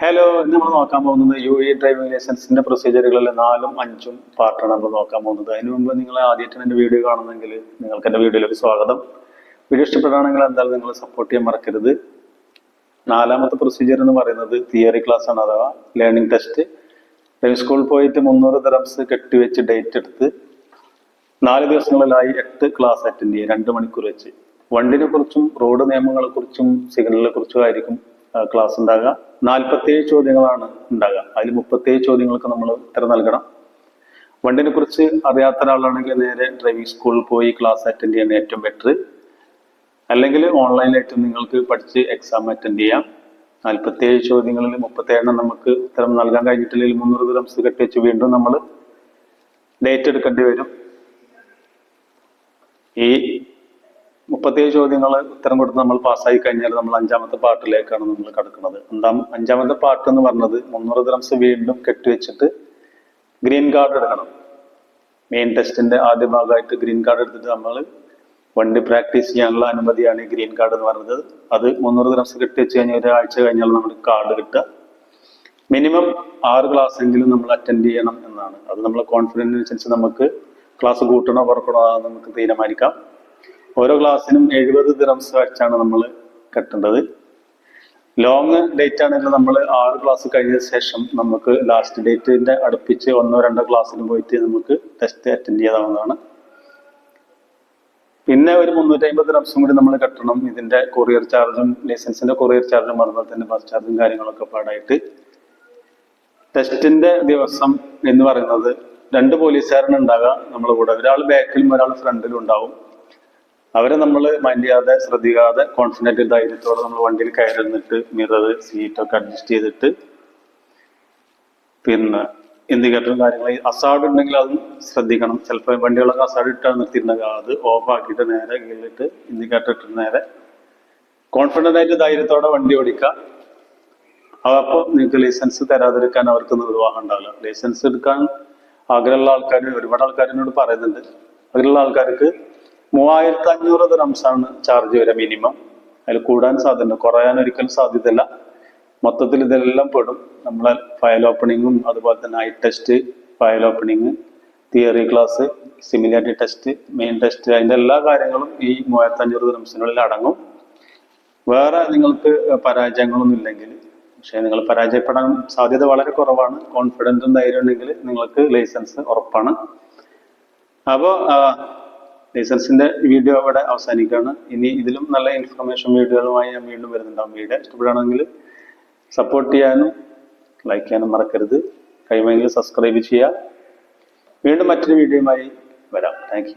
Hello ഇന്ന് നമ്മൾ നോക്കാൻ പോകുന്നത് യു എ ഡ്രൈവിംഗ് ലൈസൻസിന്റെ പ്രൊസീജിയറുകളിൽ നാലും അഞ്ചും പാർട്ടാണ് നമ്മൾ നോക്കാൻ പോകുന്നത്. അതിനു മുമ്പ് നിങ്ങൾ ആദ്യമായിട്ടാണ് എന്റെ വീഡിയോ കാണുന്നെങ്കിൽ നിങ്ങൾക്ക് എന്റെ വീഡിയോയിലേക്ക് സ്വാഗതം. വീഡിയോ ഇഷ്ടപ്പെടുകയാണെങ്കിൽ എന്തായാലും നിങ്ങൾ സപ്പോർട്ട് ചെയ്യാൻ മറക്കരുത്. നാലാമത്തെ പ്രൊസീജിയർ എന്ന് പറയുന്നത് തിയറി ക്ലാസ് ആണ് അഥവാ ലേണിംഗ് ടെസ്റ്റ് ഡ്രൈവിംഗ് സ്കൂളിൽ പോയിട്ട് മുന്നൂറ് ദിറംസ് കെട്ടിവെച്ച് ഡേറ്റ് എടുത്ത് നാല് ദിവസങ്ങളിലായി എട്ട് ക്ലാസ് അറ്റൻഡ് ചെയ്യുക രണ്ട് മണിക്കൂർ വെച്ച്. വണ്ടിനെ കുറിച്ചും റോഡ് നിയമങ്ങളെ കുറിച്ചും സിഗ്നലിനെ കുറിച്ചും ആയിരിക്കും ക്ലാസ് ഉണ്ടാകുക നാൽപ്പത്തേഴ് ചോദ്യങ്ങളാണ് ഉണ്ടാകുക അതിൽ മുപ്പത്തേഴ് ചോദ്യങ്ങൾക്ക് നമ്മൾ ഉത്തരം നൽകണം. വണ്ടിനെ കുറിച്ച് അറിയാത്ത ഒരാളാണെങ്കിൽ നേരെ ഡ്രൈവിംഗ് സ്കൂളിൽ പോയി ക്ലാസ് അറ്റൻഡ് ചെയ്യാൻ ഏറ്റവും ബെറ്റർ അല്ലെങ്കിൽ ഓൺലൈനായിട്ട് നിങ്ങൾക്ക് പഠിച്ച് എക്സാം അറ്റൻഡ് ചെയ്യാം. നാൽപ്പത്തേഴ് ചോദ്യങ്ങളിൽ മുപ്പത്തേഴെണ്ണം നമുക്ക് ഉത്തരം നൽകാൻ കഴിഞ്ഞിട്ടില്ലെങ്കിൽ മുന്നൂറ് ദിറംസ് കെട്ടിവെച്ച് വീണ്ടും നമ്മൾ ഡേറ്റ് എടുക്കേണ്ടി വരും. ഈ മുപ്പത്തേഴ് ചോദ്യങ്ങൾ ഉത്തരം കൊടുത്ത് നമ്മൾ പാസ്സായി കഴിഞ്ഞാൽ നമ്മൾ അഞ്ചാമത്തെ പാട്ടിലേക്കാണ് നമ്മൾ കടക്കുന്നത്. അഞ്ചാം അഞ്ചാമത്തെ പാട്ട് എന്ന് പറഞ്ഞത് മുന്നൂറ് ദ്രംസ് വീണ്ടും കെട്ടിവെച്ചിട്ട് ഗ്രീൻ കാർഡ് എടുക്കണം. മെയിൻ ടെസ്റ്റിന്റെ ആദ്യ ഭാഗമായിട്ട് ഗ്രീൻ കാർഡ് എടുത്തിട്ട് നമ്മൾ വണ്ടി പ്രാക്ടീസ് ചെയ്യാനുള്ള അനുമതിയാണ് ഈ ഗ്രീൻ കാർഡ് എന്ന് പറയുന്നത് അത് മുന്നൂറ് ദ്രംസ് കെട്ടിവെച്ച് കഴിഞ്ഞാൽ ഒരാഴ്ച കഴിഞ്ഞാൽ നമുക്ക് കാർഡ് കിട്ടുക. മിനിമം ആറ് ക്ലാസ് എങ്കിലും നമ്മൾ അറ്റൻഡ് ചെയ്യണം എന്നാണ്. അത് നമ്മളെ കോൺഫിഡൻസിനനുസരിച്ച് നമുക്ക് ക്ലാസ് കൂട്ടണോ കുറക്കണോ നമുക്ക് തീരുമാനിക്കാം. ഓരോ ക്ലാസ്സിനും എഴുപത് ദിറംസ് വെച്ചാണ് നമ്മൾ കെട്ടേണ്ടത്. ലോങ് ഡേറ്റ് ആണെങ്കിൽ നമ്മൾ ആറ് ക്ലാസ് കഴിഞ്ഞ ശേഷം നമുക്ക് ലാസ്റ്റ് ഡേറ്റിന്റെ അടുപ്പിച്ച് ഒന്നോ രണ്ടോ ക്ലാസ്സിന് പോയിട്ട് നമുക്ക് ടെസ്റ്റ് അറ്റൻഡ് ചെയ്യാവുന്നതാണ്. പിന്നെ ഒരു മുന്നൂറ്റി അമ്പത് കൂടി നമ്മൾ കെട്ടണം. ഇതിന്റെ കൊറിയർ ചാർജും ലൈസൻസിന്റെ കൊറിയർ ചാർജും അതുപോലെ തന്നെ ബസ് ചാർജും കാര്യങ്ങളൊക്കെ പാടായിട്ട്. ടെസ്റ്റിന്റെ ദിവസം എന്ന് പറയുന്നത് രണ്ട് പോലീസുകാരനുണ്ടാകാം. നമ്മളെ കൂടെ. ഒരാൾ ബാക്കിലും ഒരാൾ ഫ്രണ്ടിലും ഉണ്ടാവും. അവരെ നമ്മൾ മൈൻഡ് ചെയ്യാതെ ശ്രദ്ധിക്കാതെ കോൺസെൻട്രേറ്റ് ധൈര്യത്തോടെ നമ്മൾ വണ്ടിയിൽ കയറിന്നിട്ട് മിറർ സീറ്റ് ഒക്കെ അഡ്ജസ്റ്റ് ചെയ്തിട്ട് പിന്നെ ഇൻഡിക്കേറ്ററും കാര്യങ്ങളും അസാഡ് ഉണ്ടെങ്കിൽ അതും ശ്രദ്ധിക്കണം. ചിലപ്പോൾ വണ്ടികളൊക്കെ അസാഡ് ഇട്ടാണ് നിർത്തിയിരുന്നത് അത് ഓഫ് ആക്കിയിട്ട് നേരെ കീഴിലിട്ട് ഇൻഡിക്കേറ്റർ ഇട്ടിട്ട് നേരെ കോൺഫിഡന്റ് ആയിട്ട് ധൈര്യത്തോടെ വണ്ടി ഓടിക്കുക. അപ്പോൾ നിങ്ങൾക്ക് ലൈസൻസ് തരാതിരിക്കാൻ അവർക്ക് നിർവാഹം ഉണ്ടാവില്ല. ലൈസൻസ് എടുക്കാൻ ആഗ്രഹമുള്ള ആൾക്കാർ ഒരുപാട് ആൾക്കാരിനോട് പറയുന്നുണ്ട്. അതിലുള്ള ആൾക്കാർക്ക് മൂവായിരത്തി അഞ്ഞൂറ് ദിറംസാണ് ചാർജ് വരെ മിനിമം അതിൽ കൂടാൻ സാധ്യത കുറയാൻ ഒരിക്കലും സാധ്യതയില്ല. മൊത്തത്തിൽ ഇതെല്ലാം പെടും. നമ്മളെ ഫയൽ ഓപ്പണിങ്ങും അതുപോലെ തന്നെ eye test file opening theory class similarity test main test അതിന്റെ എല്ലാ കാര്യങ്ങളും ഈ മൂവായിരത്തി അഞ്ഞൂറ് ദിറംസിനുള്ളിൽ അടങ്ങും. വേറെ നിങ്ങൾക്ക് പരാജയങ്ങളൊന്നും ഇല്ലെങ്കിൽ പക്ഷേ നിങ്ങൾ പരാജയപ്പെടാൻ സാധ്യത വളരെ കുറവാണ്. കോൺഫിഡൻസും ധൈര്യം ഉണ്ടെങ്കിൽ നിങ്ങൾക്ക് ലൈസൻസ് ഉറപ്പാണ്. അപ്പോൾ ലൈസൻസിന്റെ വീഡിയോ അവിടെ അവസാനിക്കുകയാണ്. ഇനി ഇതിലും നല്ല ഇൻഫർമേഷൻ വീഡിയോകളുമായി ഞാൻ വീണ്ടും വരുന്നുണ്ടാവും വീഡിയോ ഇഷ്ടപ്പെടുകയാണെങ്കിൽ സപ്പോർട്ട് ചെയ്യാനും ലൈക്ക് ചെയ്യാനും മറക്കരുത്. കഴിയുമെങ്കിൽ സബ്സ്ക്രൈബ് ചെയ്യുക. വീണ്ടും മറ്റൊരു വീഡിയോയുമായി വരാം. താങ്ക്